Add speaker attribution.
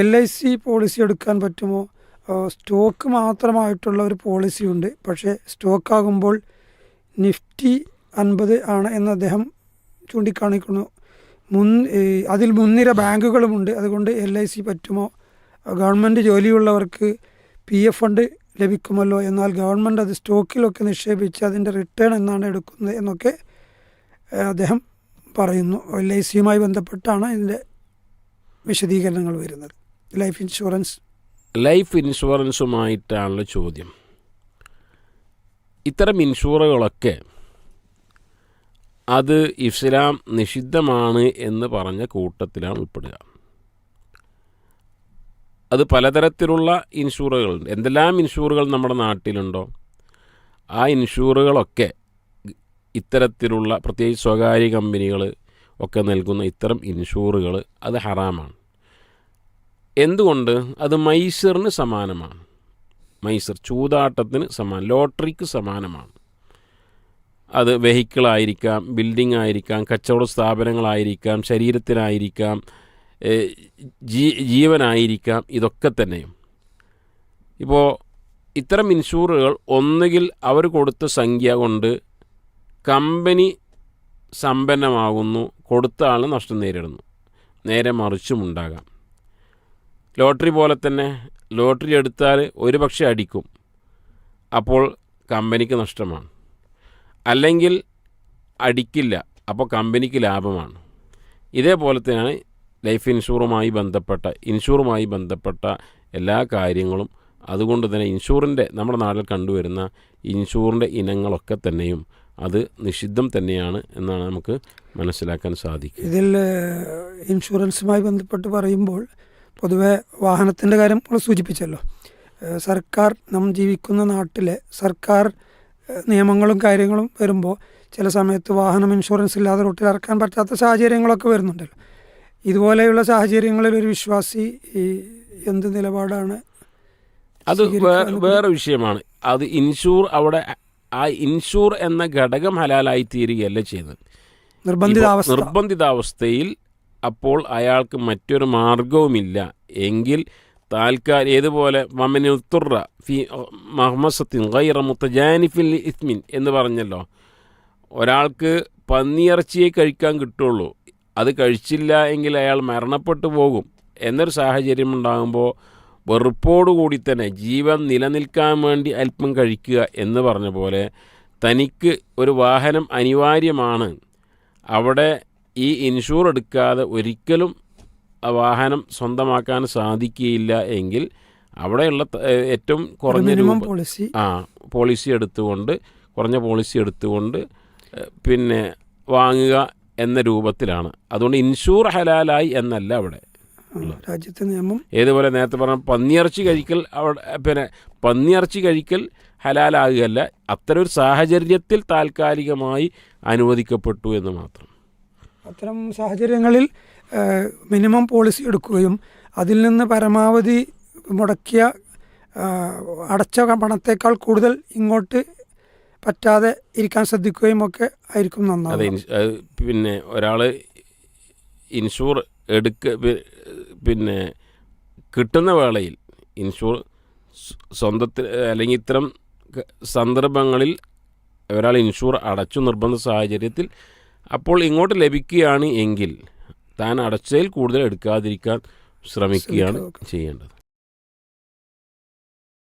Speaker 1: L I C policy എടുക്കാൻ പറ്റുമോ? Stock മാത്രമായിട്ടുള്ള ഒരു പോളിസി ഉണ്ട്. പക്ഷേ സ്റ്റോക്ക് ആകുമ്പോൾ നിഫ്റ്റി അൻപത് ആണ് എന്ന് അദ്ദേഹം ചൂണ്ടിക്കാണിക്കുന്നു. മുൻ അതിൽ മുൻനിര ബാങ്കുകളുമുണ്ട്. അതുകൊണ്ട് എൽ ഐ സി പറ്റുമോ? ഗവൺമെന്റ് ജോലിയുള്ളവർക്ക് പി എഫ് ഫണ്ട് ലഭിക്കുമല്ലോ. എന്നാൽ ഗവൺമെന്റ് അത് സ്റ്റോക്കിലൊക്കെ നിക്ഷേപിച്ച് അതിന്റെ റിട്ടേൺ എന്നാണ് എടുക്കുന്നത് എന്നൊക്കെ അദ്ദേഹം പറയുന്നു. എൽ ഐ സിയുമായി ബന്ധപ്പെട്ടാണ് ഇതിന്റെ വിശദീകരണങ്ങൾ വരുന്നത്. ലൈഫ് ഇൻഷുറൻസ്
Speaker 2: ലൈഫ് ഇൻഷുറൻസുമായിട്ടാണല്ലോ ചോദ്യം. ഇത്തരം ഇൻഷുറുകളൊക്കെ അത് ഇസ്ലാം നിഷിദ്ധമാണ് എന്ന് പറഞ്ഞ കൂട്ടത്തിലാണ് ഉൾപ്പെടുക. അത് പലതരത്തിലുള്ള ഇൻഷുറുകളുണ്ട് എന്തെല്ലാം ഇൻഷുറുകൾ നമ്മുടെ നാട്ടിലുണ്ടോ? ആ ഇൻഷുറുകളൊക്കെ ഇത്തരത്തിലുള്ള പ്രത്യേകിച്ച് സ്വകാര്യ കമ്പനികൾ ഒക്കെ നൽകുന്ന ഇത്തരം ഇൻഷുറുകൾ അത് ഹറാമാണ്. എന്തുകൊണ്ട് അത് മൈസറിന് സമാനമാണ്? മൈസർ ചൂതാട്ടത്തിന് സമാനം ലോട്ടറിക്ക് സമാനമാണ്. അത് വെഹിക്കിളായിരിക്കാം ബിൽഡിംഗ് ആയിരിക്കാം കച്ചവട സ്ഥാപനങ്ങളായിരിക്കാം ശരീരത്തിനായിരിക്കാം ജീ ജീവനായിരിക്കാം ഇതൊക്കെ തന്നെയും. ഇപ്പോൾ ഇത്തരം ഇൻഷൂറുകൾ ഒന്നുകിൽ അവർ കൊടുത്ത സംഖ്യ കൊണ്ട് കമ്പനി സമ്പന്നമാകുന്നു കൊടുത്ത ആൾ നഷ്ടം നേരിടുന്നു. നേരെ മറിച്ചുമുണ്ടാകാം ലോട്ടറി പോലെ തന്നെ ലോട്ടറി എടുത്താൽ ഒരു പക്ഷേ അടിക്കും. അപ്പോൾ കമ്പനിക്ക് നഷ്ടമാണ്. അല്ലെങ്കിൽ അടിക്കില്ല അപ്പോൾ കമ്പനിക്ക് ലാഭമാണ്. ഇതേപോലെ തന്നെയാണ് ലൈഫ് ഇൻഷൂറുമായി ബന്ധപ്പെട്ട ഇൻഷൂറുമായി ബന്ധപ്പെട്ട എല്ലാ കാര്യങ്ങളും. അതുകൊണ്ട് തന്നെ ഇൻഷൂറിന്റെ നമ്മുടെ നാട്ടിൽ കണ്ടുവരുന്ന ഇൻഷൂറിന്റെ ഇനങ്ങളൊക്കെ തന്നെയും അത് നിഷിദ്ധം തന്നെയാണ് എന്നാണ് നമുക്ക് മനസ്സിലാക്കാൻ സാധിക്കുക.
Speaker 1: ഇതിൽ ഇൻഷുറൻസുമായി ബന്ധപ്പെട്ട് പറയുമ്പോൾ പൊതുവെ വാഹനത്തിന്റെ കാര്യം നമ്മൾ സൂചിപ്പിച്ചല്ലോ. സർക്കാർ നാം ജീവിക്കുന്ന നാട്ടിലെ സർക്കാർ നിയമങ്ങളും കാര്യങ്ങളും വരുമ്പോൾ ചില സമയത്ത് വാഹനം ഇൻഷുറൻസ് ഇല്ലാതെ റോട്ടിൽ ഇറക്കാൻ പറ്റാത്ത സാഹചര്യങ്ങളൊക്കെ വരുന്നുണ്ടല്ലോ. ഇതുപോലെയുള്ള സാഹചര്യങ്ങളിൽ ഒരു വിശ്വാസി ഈ എന്ത് നിലപാടാണ്
Speaker 2: അത് വേറെ വിഷയമാണ്. അത് ഇൻഷൂർ അവിടെ ആ ഇൻഷൂർ എന്ന ഘടകം ഹലാലായി തീരുകയല്ല ചെയ്യുന്നത് നിർബന്ധിതാവസ്ഥയിൽ അപ്പോൾ അയാൾക്ക് മറ്റൊരു മാർഗവുമില്ല എങ്കിൽ താൽക്കാൽ ഏതുപോലെ? മമനുത്തുറ ഫി മഹമ്മസത്തിൻ ഗൈറ മുത്തജാനിഫിൽ ഇസ്മിൻ എന്ന് പറഞ്ഞല്ലോ. ഒരാൾക്ക് പന്നിയിറച്ചിയെ കഴിക്കാൻ കിട്ടുള്ളൂ. അത് കഴിച്ചില്ല എങ്കിൽ അയാൾ മരണപ്പെട്ടു പോകും. എന്നൊരു സാഹചര്യം ഉണ്ടാകുമ്പോൾ വെറുപ്പോടുകൂടി തന്നെ ജീവൻ നിലനിൽക്കാൻ വേണ്ടി അല്പം കഴിക്കുക എന്ന് പറഞ്ഞ പോലെ തനിക്ക് ഒരു വാഹനം അനിവാര്യമാണ്. അവിടെ ഈ ഇൻഷൂർ എടുക്കാതെ ഒരിക്കലും വാഹനം സ്വന്തമാക്കാൻ സാധിക്കുകയില്ല എങ്കിൽ അവിടെയുള്ള ഏറ്റവും കുറഞ്ഞ
Speaker 1: പോളിസി
Speaker 2: ആ പോളിസി എടുത്തുകൊണ്ട് കുറഞ്ഞ പോളിസി എടുത്തുകൊണ്ട് പിന്നെ വാങ്ങുക എന്ന രൂപത്തിലാണ്. അതുകൊണ്ട് ഇൻഷൂർ ഹലാലായി എന്നല്ല അവിടെ
Speaker 1: രാജ്യത്തെ നിയമം.
Speaker 2: ഏതുപോലെ നേരത്തെ പറഞ്ഞ പന്നിയിറച്ചി കഴിക്കൽ അവിടെ പിന്നെ പന്നിയിറച്ചി കഴിക്കൽ ഹലാലാകുകയല്ല അത്തരം ഒരു സാഹചര്യത്തിൽ താൽക്കാലികമായി അനുവദിക്കപ്പെട്ടു എന്ന് മാത്രം.
Speaker 1: അത്തരം സാഹചര്യങ്ങളിൽ മിനിമം പോളിസി എടുക്കുകയും അതിൽ നിന്ന് പരമാവധി മുടക്കിയ അടച്ച പണത്തേക്കാൾ കൂടുതൽ ഇങ്ങോട്ട് പറ്റാതെ ഇരിക്കാൻ ശ്രദ്ധിക്കുകയും ഒക്കെ ആയിരിക്കും
Speaker 2: അത് പിന്നെ ഒരാൾ ഇൻഷൂർ എടുക്ക പിന്നെ കിട്ടുന്ന വേളയിൽ ഇൻഷൂർ സ്വ- സ്വന്തത്തിൽ അല്ലെങ്കിൽ ഇത്തരം സന്ദർഭങ്ങളിൽ ഒരാൾ ഇൻഷൂർ അടച്ചു നിർബന്ധ സാഹചര്യത്തിൽ അപ്പോൾ ഇങ്ങോട്ട് ലഭിക്കുകയാണ് എങ്കിൽ താൻ അടച്ചതിൽ കൂടുതൽ എടുക്കാതിരിക്കാൻ ശ്രമിക്കുകയാണ് ചെയ്യേണ്ടത്.